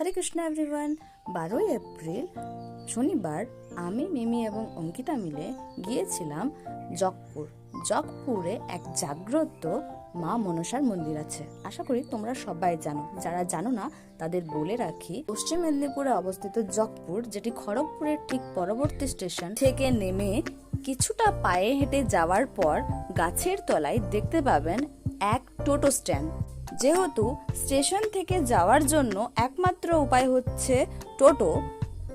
হরে Krishna everyone বারোই April, শনিবার আমি, মিমি এবং অঙ্কিতা মিলে গিয়েছিলাম জগপুর। জগপুরে এক জাগ্রত মা মনসার মন্দির আছে। আশা করি তোমরা সবাই জানো। যারা জানো না, তাদের বলে রাখি, পশ্চিম মেদিনীপুরে অবস্থিত জগপুর, যেটি খড়গপুরের ঠিক পরবর্তী স্টেশন থেকে নেমে কিছুটা পায়ে হেঁটে যাওয়ার পর গাছের তলায় দেখতে পাবেন এক টোটো স্ট্যান্ড। যেহেতু স্টেশন থেকে যাওয়ার জন্য একমাত্র উপায় হচ্ছে টোটো,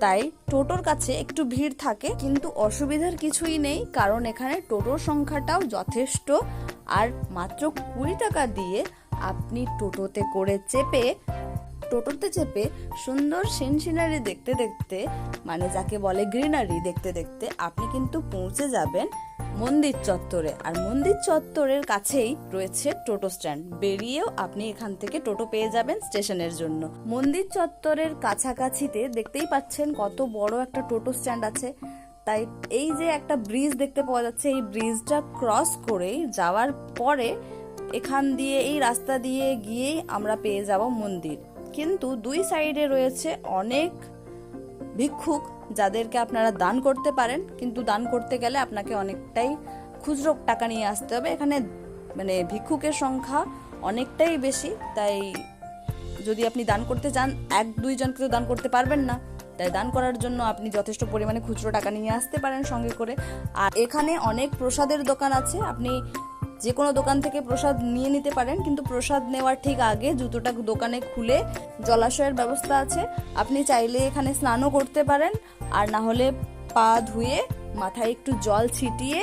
তাই টোটোর কাছে একটু ভিড় থাকে, কিন্তু অসুবিধার কিছুই নেই, কারণ এখানে টোটোর সংখ্যাটাও যথেষ্ট। আর মাত্র কুড়ি টাকা দিয়ে আপনি টোটোতে করে চেপে, টোটোতে চেপে সুন্দর সিন সিনারি দেখতে দেখতে মানে যাকে বলে গ্রিনারি দেখতে দেখতে, আপনি কিন্তু পৌঁছে যাবেন। মন্দির চত্বরে। আর মন্দির চত্বরের কাছেই রয়েছে টোটো স্ট্যান্ড। বেরিয়েও আপনি এখান থেকে টোটো পেয়ে যাবেন স্টেশনের জন্য। মন্দির চত্বরের কাছাকাছিতে দেখতেই পাচ্ছেন কত বড় একটা টোটো স্ট্যান্ড আছে। তাই এই যে একটা ব্রিজ দেখতে পাওয়া যাচ্ছে, এই ব্রিজটা ক্রস করে যাওয়ার পরে এখান দিয়ে, এই রাস্তা দিয়ে গিয়েই আমরা পেয়ে যাব মন্দির। কিন্তু দুই সাইডে রয়েছে অনেক ভিক্ষুক যাদেরকে আপনারা দান করতে পারেন, কিন্তু দান করতে গেলে আপনাকে অনেকটাই খুচরো টাকা নিয়ে আসতে হবে। এখানে মানে ভিক্ষুকের সংখ্যা অনেকটাই বেশি, তাই যদি আপনি দান করতে চান, এক দুইজনকে তো দান করতে পারবেন না। তাই দান করার জন্য আপনি যথেষ্ট পরিমাণে খুচরো টাকা নিয়ে আসতে পারেন সঙ্গে করে। আর এখানে অনেক প্রসাদের দোকান আছে। আপনি যে কোনো দোকান থেকে প্রসাদ নিয়ে নিতে পারেন, কিন্তু প্রসাদ নেওয়ার ঠিক আগে জুতোটা দোকানে খুলে জলাশয়ের ব্যবস্থা আছে। আপনি চাইলে এখানে স্নানও করতে পারেন, আর না হলে পা ধুয়ে মাথায় একটু জল ছিটিয়ে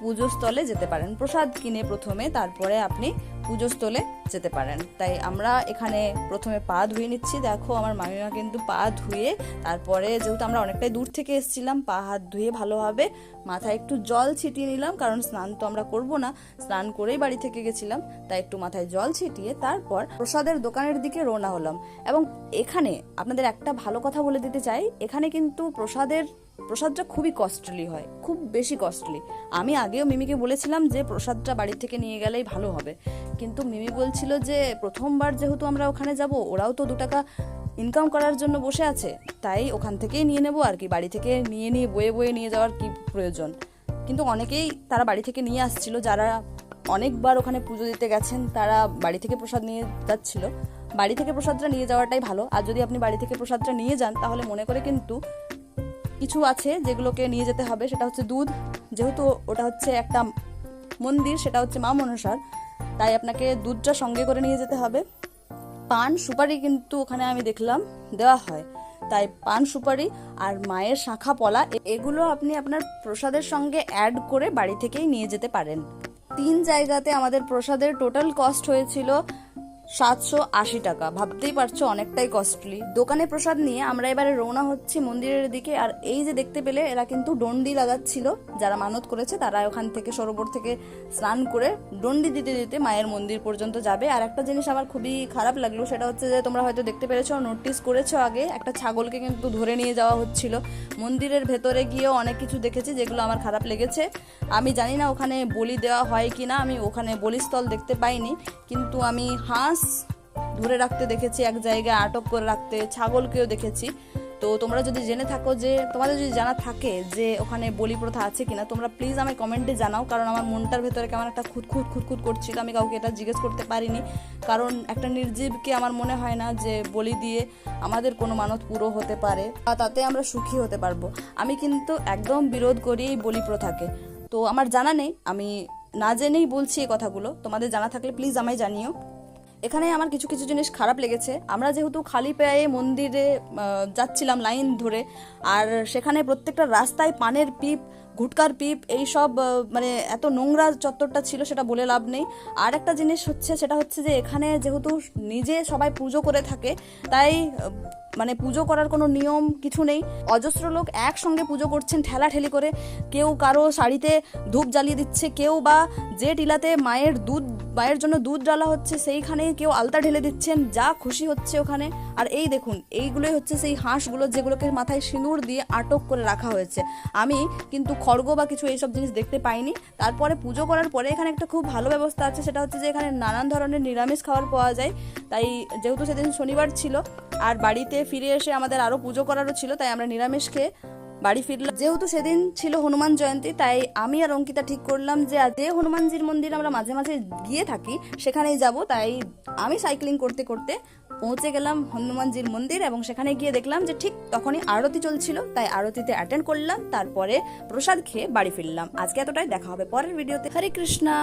পুজোস্থলে যেতে পারেন। প্রসাদ কিনে প্রথমে, তারপরে আপনি পুজোস্থলে যেতে পারেন। তাই আমরা এখানে প্রথমে পা ধুয়ে নিচ্ছি। দেখো, আমার মামিমা কিন্তু পা ধুয়ে, তারপরে যেহেতু আমরা অনেকটাই দূর থেকে এসেছিলাম, পা হাত ধুয়ে ভালোভাবে মাথায় একটু জল ছিটিয়ে নিলাম, কারণ স্নান তো আমরা করব না। স্নান করেই বাড়ি থেকে গেছিলাম, তাই একটু মাথায় জল ছিটিয়ে তারপর প্রসাদের দোকানের দিকে রওনা হলাম। এবং এখানে আপনাদের একটা ভালো কথা বলে দিতে চাই, এখানে কিন্তু প্রসাদের প্রসাদটা খুবই কস্টলি হয়, খুব বেশি কস্টলি আমি আগেও মিমিকে বলেছিলাম যে প্রসাদটা বাড়ি থেকে নিয়ে গেলেই ভালো হবে। কিন্তু মিমি বলছিল যে প্রথমবার যেহেতু আমরা ওখানে যাব, ওরাও তো দু টাকা ইনকাম করার জন্য বসে আছে। তাই ওখান থেকেই নিয়ে নেব আর কি, বাড়ি থেকে নিয়ে নিয়ে বয়ে বয়ে নিয়ে যাওয়ার কি প্রয়োজন। কিন্তু অনেকেই তারা বাড়ি থেকে নিয়ে আসছিল, যারা অনেকবার ওখানে পুজো দিতে গেছেন, তারা বাড়ি থেকে প্রসাদ নিয়ে যাচ্ছিল। বাড়ি থেকে প্রসাদটা নিয়ে যাওয়াটাই ভালো। আর যদি আপনি বাড়ি থেকে প্রসাদটা নিয়ে যান, তাহলে মনে করে কিন্তু কিছু আছে যেগুলোকে নিয়ে যেতে হবে, সেটা হচ্ছে দুধ। যেহেতু ওটা হচ্ছে একটা মন্দির, সেটা হচ্ছে মা মনসার, তাই আপনাকে দুধটা সঙ্গে করে নিয়ে যেতে হবে। পান সুপারি কিন্তু ওখানে আমি দেখলাম দেওয়া হয়। তাই পান সুপারি আর মায়ের শাখা পলা, এগুলো আপনি আপনার প্রসাদের সঙ্গে অ্যাড করে বাড়ি থেকেই নিয়ে যেতে পারেন। তিন জায়গাতে আমাদের প্রসাদের টোটাল কস্ট হয়েছিল সাতশো আশি টাকা। ভাবতেই পারছ অনেকটাই কস্টলি দোকানে প্রসাদ নিয়ে আমরা এবারে রওনা হচ্ছি মন্দিরের দিকে, আর এই যে দেখতে পেলে এরা কিন্তু ডন্ডি লাগাচ্ছিল। যারা মানত করেছে তারা ওখান থেকে সরোবর থেকে স্নান করে ডন্ডি দিতে দিতে মায়ের মন্দির পর্যন্ত যাবে। আর একটা জিনিস আমার খুবই খারাপ লাগল, সেটা হচ্ছে যে তোমরা হয়তো দেখতে পেরেছ নোটিস করেছ আগে, একটা ছাগলকে কিন্তু ধরে নিয়ে যাওয়া হচ্ছিল। মন্দিরের ভেতরে গিয়েও অনেক কিছু দেখেছি যেগুলো আমার খারাপ লেগেছে। আমি জানি না ওখানে বলি দেওয়া হয় কি না আমি ওখানে বলিস্থল দেখতে পাইনি। কিন্তু আমি হাঁস ধরে রাখতে দেখেছি, এক জায়গায় আটক করে রাখতে, ছাগলকেও দেখেছি। তো তোমরা যদি জেনে থাকো যে, তোমাদের যদি জানা থাকে যে ওখানে বলি প্রথা আছে কিনা, তোমরা প্লিজ আমায় কমেন্টে জানাও, কারণ আমার মনটার ভেতরে কেমন একটা খুঁতখুত খুঁতখুত করছিল, আমি কাউকে এটা জিজ্ঞেস করতে পারিনি। কারণ একটা নির্জীবকে আমার মনে হয় না যে বলি দিয়ে আমাদের কোনো মানত পুরো হতে পারে, বা তাতে আমরা সুখী হতে পারব। আমি কিন্তু একদম বিরোধ করি এই বলি প্রথাকে। তো আমার জানা নেই, আমি না জেনেই বলছি এই কথাগুলো। তোমাদের জানা থাকলে প্লিজ আমায় জানিও। এখানে আমার কিছু কিছু জিনিস খারাপ লেগেছে। আমরা যেহেতু খালি পায়ে মন্দিরে যাচ্ছিলাম লাইন ধরে, আর সেখানে প্রত্যেকটা রাস্তায় পানের পিপ গুটকার পিপ এই সব মানে এত নোংরা চত্বরটা ছিল সেটা বলে লাভ নেই। আর একটা জিনিস হচ্ছে, সেটা হচ্ছে যে এখানে যেহেতু নিজে সবাই পুজো করে থাকে, তাই মানে পুজো করার কোনো নিয়ম কিছু নেই। অজস্র লোক একসঙ্গে পুজো করছেন ঠেলা ঠেলি করে। কেউ কারও শাড়িতে ধূপ জ্বালিয়ে দিচ্ছে, কেউ বা যে টিলাতে মায়ের দুধ, মায়ের জন্য দুধ ডালা হচ্ছে, সেইখানে কেউ আলতা ঢেলে দিচ্ছেন, যা খুশি হচ্ছে ওখানে। আর এই দেখুন, এইগুলোই হচ্ছে সেই হাঁসগুলো যেগুলোকে মাথায় সিঁদুর দিয়ে আটক করে রাখা হয়েছে। আমি কিন্তু খড়গ বা কিছু এইসব জিনিস দেখতে পাইনি। তারপরে পুজো করার পরে এখানে একটা খুব ভালো ব্যবস্থা আছে, সেটা হচ্ছে যে এখানে নানান ধরনের নিরামিষ খাবার পাওয়া যায়। তাই যেহেতু সেদিন শনিবার ছিল, আর বাড়িতে ফিরে এসে আমাদের আরও পুজো করারও ছিল, তাই আমরা নিরামিষ খেয়ে বাড়ি ফিরলাম। যেহেতু সেদিন ছিল হনুমান জয়ন্তী, তাই আমি আর অঙ্কিতা ঠিক করলাম যে যে হনুমানজির মন্দির আমরা মাঝে মাঝে গিয়ে থাকি, সেখানেই যাব। তাই আমি সাইক্লিং করতে করতে পৌঁছে গেলাম হনুমানজির মন্দির এবং সেখানে গিয়ে দেখলাম যে ঠিক তখনই আরতি চলছিল, তাই আরতিতে অ্যাটেন্ড করলাম, তারপরে প্রসাদ খেয়ে বাড়ি ফিরলাম। আজকে এতটাই, দেখা হবে পরের ভিডিওতে হরে কৃষ্ণা!